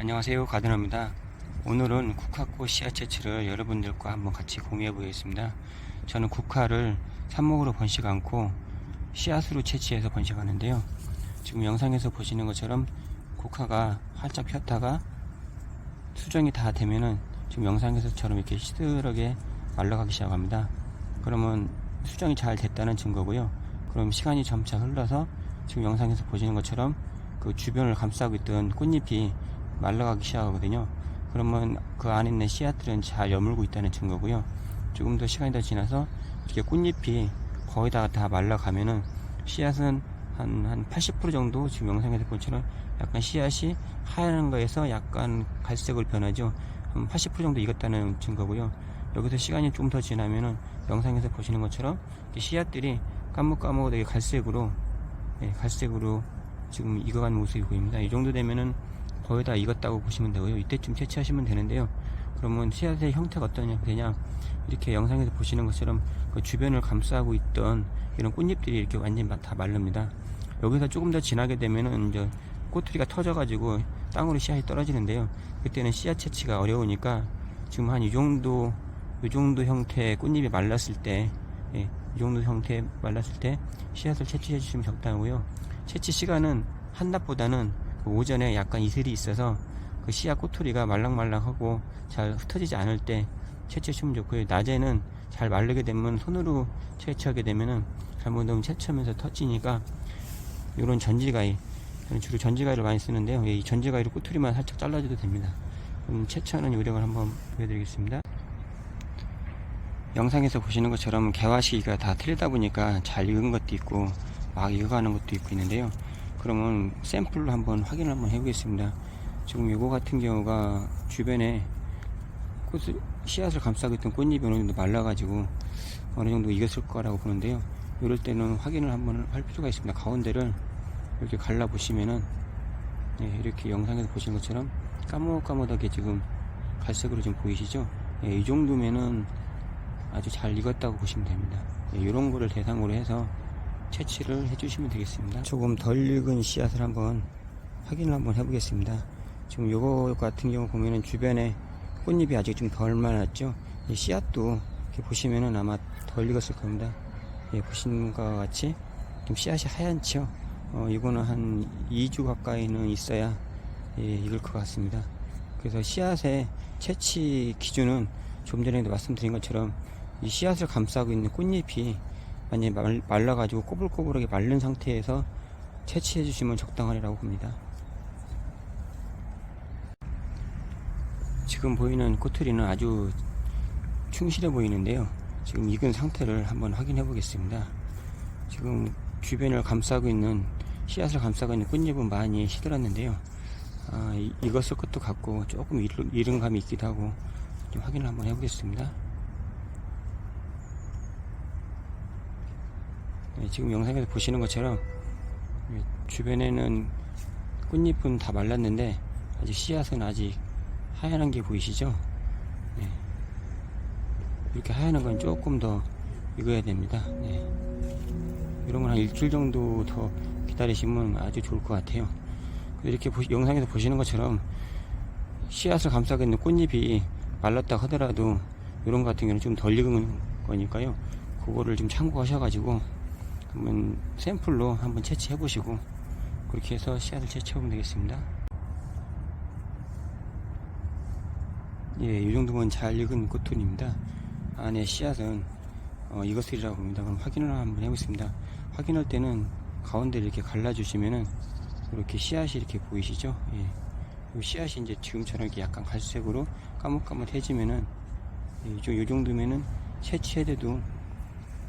안녕하세요 가드너입니다. 오늘은 국화꽃 씨앗 채취를 여러분들과 한번 같이 공유해 보겠습니다. 저는 국화를 삽목으로 번식 않고 씨앗으로 채취해서 번식하는데요. 지금 영상에서 보시는 것처럼 국화가 활짝 폈다가 수정이 다 되면은 지금 영상에서처럼 이렇게 시들하게 말라가기 시작합니다. 그러면 수정이 잘 됐다는 증거고요. 그럼 시간이 점차 흘러서 지금 영상에서 보시는 것처럼 그 주변을 감싸고 있던 꽃잎이 말라가기 시작하거든요. 그러면 그 안에 있는 씨앗들은 잘 여물고 있다는 증거고요. 조금 더 시간이 더 지나서 이렇게 꽃잎이 거의 다, 다 말라가면은 씨앗은 한, 한 80% 정도 지금 영상에서 본 것처럼 약간 씨앗이 하얀 거에서 약간 갈색으로 변하죠. 한 80% 정도 익었다는 증거고요. 여기서 시간이 좀 더 지나면은 영상에서 보시는 것처럼 씨앗들이 까뭇까뭇 되게 갈색으로 예, 갈색으로 지금 익어간 모습이 보입니다. 이 정도 되면은 거의 다 익었다고 보시면 되고요. 이때쯤 채취하시면 되는데요. 그러면 씨앗의 형태가 어떠냐 되냐 이렇게 영상에서 보시는 것처럼 그 주변을 감싸고 있던 이런 꽃잎들이 이렇게 완전히 다 마릅니다. 여기서 조금 더 지나게 되면은 이제 꽃들이가 터져가지고 땅으로 씨앗이 떨어지는데요. 그때는 씨앗 채취가 어려우니까 지금 한 이 정도 이 정도 형태의 꽃잎이 말랐을 때, 예, 이 정도 형태 말랐을 때 씨앗을 채취해 주시면 적당하고요. 채취 시간은 한 낮보다는 그 오전에 약간 이슬이 있어서 그 씨앗 꼬투리가 말랑말랑하고 잘 흩어지지 않을 때 채취하시면 좋고요. 낮에는 잘 마르게 되면 손으로 채취하게 되면은 잘못 넣으면 채취하면서 터지니까 이런 전지가위 저는 주로 전지가위를 많이 쓰는데요. 이 전지가위로 꼬투리만 살짝 잘라줘도 됩니다. 그럼 채취하는 요령을 한번 보여드리겠습니다. 영상에서 보시는 것처럼 개화 시기가 다 틀리다 보니까 잘 익은 것도 있고 막 익어가는 것도 있고 있는데요. 그러면 샘플로 한번 확인을 한번 해보겠습니다. 지금 이거 같은 경우가 주변에 꽃을, 씨앗을 감싸고 있던 꽃잎이 어느 정도 말라가지고 어느 정도 익었을 거라고 보는데요. 이럴 때는 확인을 한번 할 필요가 있습니다. 가운데를 이렇게 갈라 보시면은 네, 이렇게 영상에서 보시는 것처럼 까뭇까뭇하게 지금 갈색으로 좀 보이시죠? 예, 이 정도면은 아주 잘 익었다고 보시면 됩니다. 예, 이런 거를 대상으로 해서 채취를 해주시면 되겠습니다. 조금 덜 익은 씨앗을 한번 확인을 한번 해보겠습니다. 지금 요거 같은 경우 보면은 주변에 꽃잎이 아직 좀 덜 많았죠. 이 씨앗도 이렇게 보시면은 아마 덜 익었을 겁니다. 예, 보시는 것과 같이 좀 씨앗이 하얀죠. 어, 이거는 한 2주 가까이는 있어야 예, 익을 것 같습니다. 그래서 씨앗의 채취 기준은 좀 전에도 말씀드린 것처럼 이 씨앗을 감싸고 있는 꽃잎이 많이 말, 말라가지고 꼬불꼬불하게 마른 상태에서 채취해 주시면 적당하리라고 봅니다. 지금 보이는 꼬투리는 아주 충실해 보이는데요. 지금 익은 상태를 한번 확인해 보겠습니다. 지금 주변을 감싸고 있는 씨앗을 감싸고 있는 꽃잎은 많이 시들었는데요. 아, 이- 익었을 것도 같고 조금 이른 감이 있기도 하고 좀 확인을 한번 해보겠습니다. 지금 영상에서 보시는 것처럼 예, 주변에는 꽃잎은 다 말랐는데 아직 씨앗은 아직 하얀 게 보이시죠? 네. 이렇게 하얀 건 조금 더 익어야 됩니다. 네. 이런 건 한 일주일 정도 더 기다리시면 아주 좋을 것 같아요. 이렇게 보시- 영상에서 보시는 것처럼 씨앗을 감싸고 있는 꽃잎이 말랐다 하더라도 이런 거 같은 경우는 좀 덜 익은 거니까요. 그거를 좀 참고하셔가지고 한번 샘플로 한번 채취해 보시고 그렇게 해서 씨앗을 채취해 보면 되겠습니다. 예, 이 정도면 잘 익은 꽃톤입니다. 안에 씨앗은 어, 이것들이라고 봅니다. 그럼 확인을 한번 해보겠습니다. 확인할 때는 가운데 이렇게 갈라주시면은 이렇게 씨앗이 이렇게 보이시죠? 예. 이 씨앗이 이제 지금처럼 이렇게 약간 갈색으로 까뭇까뭇해지면은 예, 이 정- 이 정도면은 채취해도